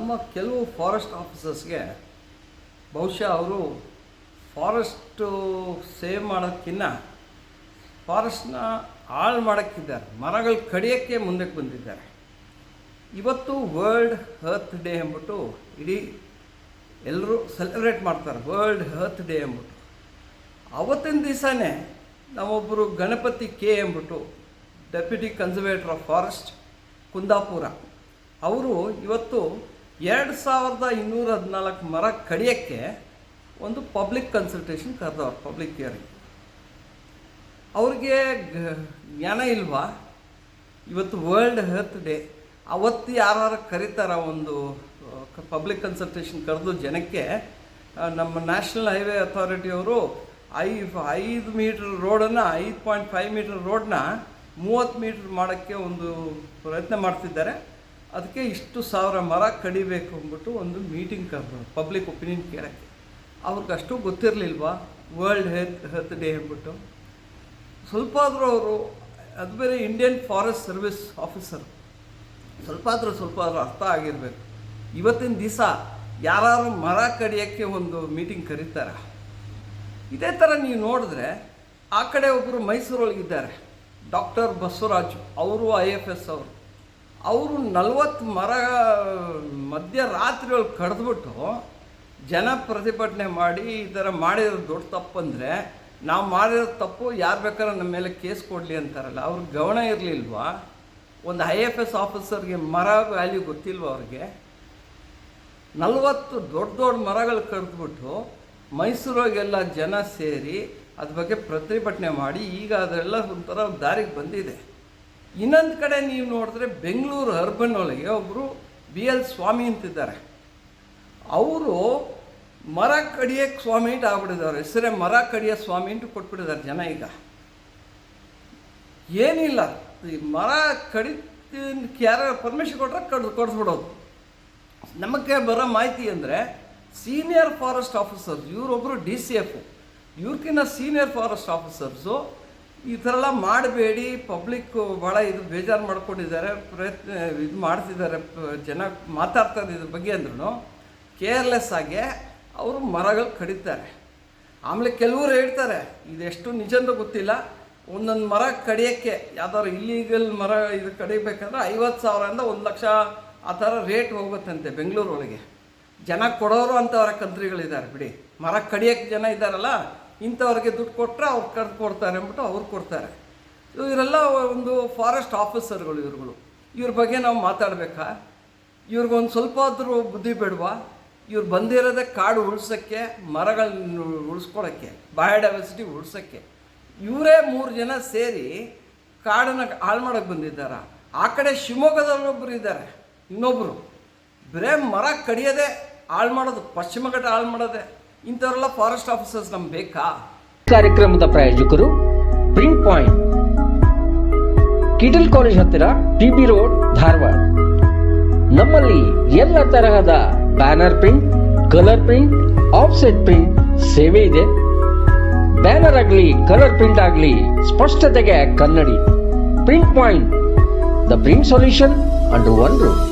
ನಮ್ಮ ಕೆಲವು ಫಾರೆಸ್ಟ್ ಆಫೀಸರ್ಸ್ಗೆ ಬಹುಶಃ ಅವರು ಫಾರೆಸ್ಟು ಸೇವ್ ಮಾಡೋಕ್ಕಿಂತ ಫಾರೆಸ್ಟ್ನ ಹಾಳು ಮಾಡೋಕ್ಕಿದ್ದಾರೆ. ಮರಗಳು ಕಡಿಯೋಕ್ಕೆ ಮುಂದಕ್ಕೆ ಬಂದಿದ್ದಾರೆ. ಇವತ್ತು ವರ್ಲ್ಡ್ ಹರ್ತ್ ಡೇ ಅಂದ್ಬಿಟ್ಟು ಇಡೀ ಎಲ್ಲರೂ ಸೆಲೆಬ್ರೇಟ್ ಮಾಡ್ತಾರೆ. ವರ್ಲ್ಡ್ ಹರ್ತ್ ಡೇ ಅಂದ್ಬಿಟ್ಟು. ಅವತ್ತಿನ ದಿವಸನೇ ನಾವೊಬ್ಬರು Ganapathi K ಎಂಬಿಟ್ಟು deputy conservator of forest Kundapura. ಅವರು ಇವತ್ತು ಎರಡು ಸಾವಿರದ ಇನ್ನೂರ ಹದಿನಾಲ್ಕು ಮರ ಕಡಿಯೋಕ್ಕೆ ಒಂದು ಪಬ್ಲಿಕ್ ಕನ್ಸಲ್ಟೇಷನ್ ಕರೆದವ್ರು ಪಬ್ಲಿಕ್ ಹಿಯರಿಂಗ್ ಅವ್ರಿಗೆ ಜ್ಞಾನ ಇಲ್ವಾ? ಇವತ್ತು ವರ್ಲ್ಡ್ ಹೆಲ್ತ್ ಡೇ ಅವತ್ತು ಯಾರು ಕರೀತಾರ ಒಂದು ಪಬ್ಲಿಕ್ ಕನ್ಸಲ್ಟೇಷನ್ ಕರೆದು ಜನಕ್ಕೆ ನಮ್ಮ ನ್ಯಾಷನಲ್ ಹೈವೇ ಅಥಾರಿಟಿಯವರು ಐ ಐದು ಮೀಟ್ರ್ ರೋಡನ್ನು ಐದು ಪಾಯಿಂಟ್ ಫೈವ್ ಮೀಟ್ರ್ ರೋಡನ್ನ ಮೂವತ್ತು ಮೀಟ್ರ್ ಮಾಡೋಕ್ಕೆ ಒಂದು ಪ್ರಯತ್ನ ಮಾಡ್ತಿದ್ದಾರೆ. ಅದಕ್ಕೆ ಇಷ್ಟು ಸಾವಿರ ಮರ ಕಡಿಬೇಕು ಅಂದ್ಬಿಟ್ಟು ಒಂದು ಮೀಟಿಂಗ್ ಕರೆದ್ರು ಪಬ್ಲಿಕ್ ಒಪಿನಿಯನ್ ಕೇಳೋಕ್ಕೆ. ಅವ್ರಿಗೆ ಅಷ್ಟು ಗೊತ್ತಿರಲಿಲ್ವಾ? ವರ್ಲ್ಡ್ ಹೆಲ್ತ್ ಹೆಲ್ತ್ ಡೇ ಅಂದ್ಬಿಟ್ಟು. ಸ್ವಲ್ಪ ಆದರೂ ಅವರು, ಅದು ಬೇರೆ ಇಂಡಿಯನ್ ಫಾರೆಸ್ಟ್ ಸರ್ವಿಸ್ ಆಫೀಸರ್ ಸ್ವಲ್ಪ ಆದರೂ ಸ್ವಲ್ಪ ಆದರೂ ಅರ್ಥ ಆಗಿರಬೇಕು. ಇವತ್ತಿನ ದಿವಸ ಯಾರು ಮರ ಕಡಿಯೋಕ್ಕೆ ಒಂದು ಮೀಟಿಂಗ್ ಕರೀತಾರೆ. ಇದೇ ಥರ ನೀವು ನೋಡಿದ್ರೆ ಆ ಕಡೆ ಒಬ್ಬರು ಮೈಸೂರೊಳಗಿದ್ದಾರೆ. ಡಾಕ್ಟರ್ ಬಸವರಾಜು, ಅವರು ಐ ಎಫ್ ಎಸ್ ಅವರು. ಅವರು ನಲ್ವತ್ತು ಮರ ಮಧ್ಯರಾತ್ರಿಯೊಳಗೆ ಕಡ್ದುಬಿಟ್ಟು ಜನ ಪ್ರತಿಭಟನೆ ಮಾಡಿ ಈ ಥರ ಮಾಡಿರೋ ದೊಡ್ಡ ತಪ್ಪಂದರೆ ನಾವು ಮಾಡಿರೋ ತಪ್ಪು, ಯಾರು ಬೇಕಾದ್ರೆ ನಮ್ಮ ಮೇಲೆ ಕೇಸ್ ಕೊಡಲಿ ಅಂತಾರಲ್ಲ ಅವ್ರ ಗಮನ ಇರಲಿಲ್ವಾ? ಒಂದು ಐ ಎಫ್ ಎಸ್ ಆಫೀಸರ್ಗೆ ಮರ ವ್ಯಾಲ್ಯೂ ಗೊತ್ತಿಲ್ವ ಅವ್ರಿಗೆ? ನಲವತ್ತು ದೊಡ್ಡ ದೊಡ್ಡ ಮರಗಳು ಕಡಿದ್ಬಿಟ್ಟು ಮೈಸೂರಾಗೆಲ್ಲ ಜನ ಸೇರಿ ಅದ್ರ ಬಗ್ಗೆ ಪ್ರತಿಭಟನೆ ಮಾಡಿ ಈಗ ಅದೆಲ್ಲ ಒಂಥರ ದಾರಿಗೆ ಬಂದಿದೆ. ಇನ್ನೊಂದು ಕಡೆ ನೀವು ನೋಡಿದ್ರೆ ಬೆಂಗಳೂರು ಅರ್ಬನ್ ಒಳಗೆ ಒಬ್ಬರು ಬಿ ಎಲ್ ಸ್ವಾಮಿ ಅಂತಿದ್ದಾರೆ. ಅವರು ಮರ ಕಡಿಯೋಕ್ಕೆ ಸ್ವಾಮಿ ಅಂತ ಆಗ್ಬಿಟ್ಟಿದ್ದಾರೆ. ಹೆಸರೇ ಮರ ಕಡಿಯೋ ಸ್ವಾಮಿ ಅಂತ ಕೊಟ್ಬಿಟ್ಟಿದ್ದಾರೆ ಜನ ಈಗ. ಏನಿಲ್ಲ. ಈ ಮರ ಕಡಿತಕ್ಕೆ ಯಾರು ಪರ್ಮಿಷನ್ ಕೊಟ್ಟರೆ ಕಡ್ದು ಕೊಡಿಸ್ಬಿಡೋದು. ನಮಗೆ ಬರೋ ಮಾಹಿತಿ ಅಂದರೆ ಸೀನಿಯರ್ ಫಾರೆಸ್ಟ್ ಆಫೀಸರ್ಸ್ ಇವರೊಬ್ಬರು ಡಿ ಸಿ ಎಫ್ ಇವ್ರಕ್ಕಿಂತ ಸೀನಿಯರ್ ಫಾರೆಸ್ಟ್ ಆಫೀಸರ್ಸು ಈ ಥರ ಎಲ್ಲ ಮಾಡಬೇಡಿ. ಪಬ್ಲಿಕ್ ಭಾಳ ಇದು ಬೇಜಾರು ಮಾಡ್ಕೊಂಡಿದ್ದಾರೆ. ಪ್ರಯತ್ನ, ಇದು ಮಾಡ್ತಿದ್ದಾರೆ. ಜನ ಮಾತಾಡ್ತಾರೆ ಇದ್ರ ಬಗ್ಗೆ ಅಂದ್ರೂ ಕೇರ್ಲೆಸ್ ಆಗಿ ಅವರು ಮರಗಳು ಕಡಿತಾರೆ. ಆಮೇಲೆ ಕೆಲವರು ಹೇಳ್ತಾರೆ, ಇದೆಷ್ಟು ನಿಜ ಅಂತ ಗೊತ್ತಿಲ್ಲ. ಒಂದೊಂದು ಮರ ಕಡಿಯೋಕ್ಕೆ ಯಾವ್ದಾದ್ರು ಇಲ್ಲೀಗಲ್ ಮರ ಇದು ಕಡಿಬೇಕಂದ್ರೆ ಐವತ್ತು ಸಾವಿರದಿಂದ ಒಂದು ಲಕ್ಷ ಆ ಥರ ರೇಟ್ ಹೋಗುತ್ತಂತೆ ಬೆಂಗಳೂರು ಒಳಗೆ. ಜನ ಕೊಡೋರು ಅಂಥವರ ಕಂತ್ರಿಗಳಿದ್ದಾರೆ. ಬಿಡಿ, ಮರ ಕಡಿಯೋಕ್ಕೆ ಜನ ಇದ್ದಾರಲ್ಲ ಇಂಥವ್ರಿಗೆ ದುಡ್ಡು ಕೊಟ್ಟರೆ ಅವ್ರು ಕರೆದು ಕೊಡ್ತಾರೆ ಅಂದ್ಬಿಟ್ಟು ಅವ್ರು ಕೊಡ್ತಾರೆ. ಇವರೆಲ್ಲ ಒಂದು ಫಾರೆಸ್ಟ್ ಆಫೀಸರ್ಗಳು ಇವ್ರುಗಳು. ಇವ್ರ ಬಗ್ಗೆ ನಾವು ಮಾತಾಡಬೇಕಾ? ಇವ್ರಿಗೊಂದು ಸ್ವಲ್ಪ ಆದರೂ ಬುದ್ಧಿ ಬೇಡವಾ? ಇವ್ರು ಬಂದಿರೋದೇ ಕಾಡು ಉಳ್ಸೋಕ್ಕೆ, ಮರಗಳನ್ನ ಉಳಿಸ್ಕೊಳಕ್ಕೆ ಬಯೋಡೈವರ್ಸಿಟಿ ಉಳ್ಸೋಕ್ಕೆ. ಇವರೇ ಮೂರು ಜನ ಸೇರಿ ಕಾಡನ್ನು ಹಾಳು ಮಾಡೋಕ್ಕೆ ಬಂದಿದ್ದಾರೆ? ಆ ಕಡೆ ಶಿವಮೊಗ್ಗದಲ್ಲೊಬ್ಬರು ಇದ್ದಾರೆ ಇನ್ನೊಬ್ಬರು ಬರೇ ಮರ ಕಡಿಯೋದೇ ಹಾಳು ಮಾಡೋದು, ಪಶ್ಚಿಮ ಘಟ್ಟ ಹಾಳು ಮಾಡೋದೇ. ಇಂಥವರೆಲ್ಲ ಫಾರೆಸ್ಟ್ ಆಫೀಸರ್ಸ್ ನಮ್ಗೆ ಬೇಕಾ? ಕಾರ್ಯಕ್ರಮದ ಪ್ರಾಯೋಜಕರು ಪ್ರಿಂಟ್ ಪಾಯಿಂಟ್ ಕಿಟಲ್ ಕಾಲೇಜ್ ಹತ್ತಿರ ಟಿಬಿ ರೋಡ್ ಧಾರವಾಡ. ನಮ್ಮಲ್ಲಿ ಎಲ್ಲ ತರಹದ banner print colour print offset print ಸೇವೆ ಇದೆ. ಬ್ಯಾನರ್ ಆಗಲಿ ಕಲರ್ ಪ್ರಿಂಟ್ ಆಗಲಿ ಸ್ಪಷ್ಟತೆಗೆ ಕನ್ನಡಿ. Print point the print solution under one roof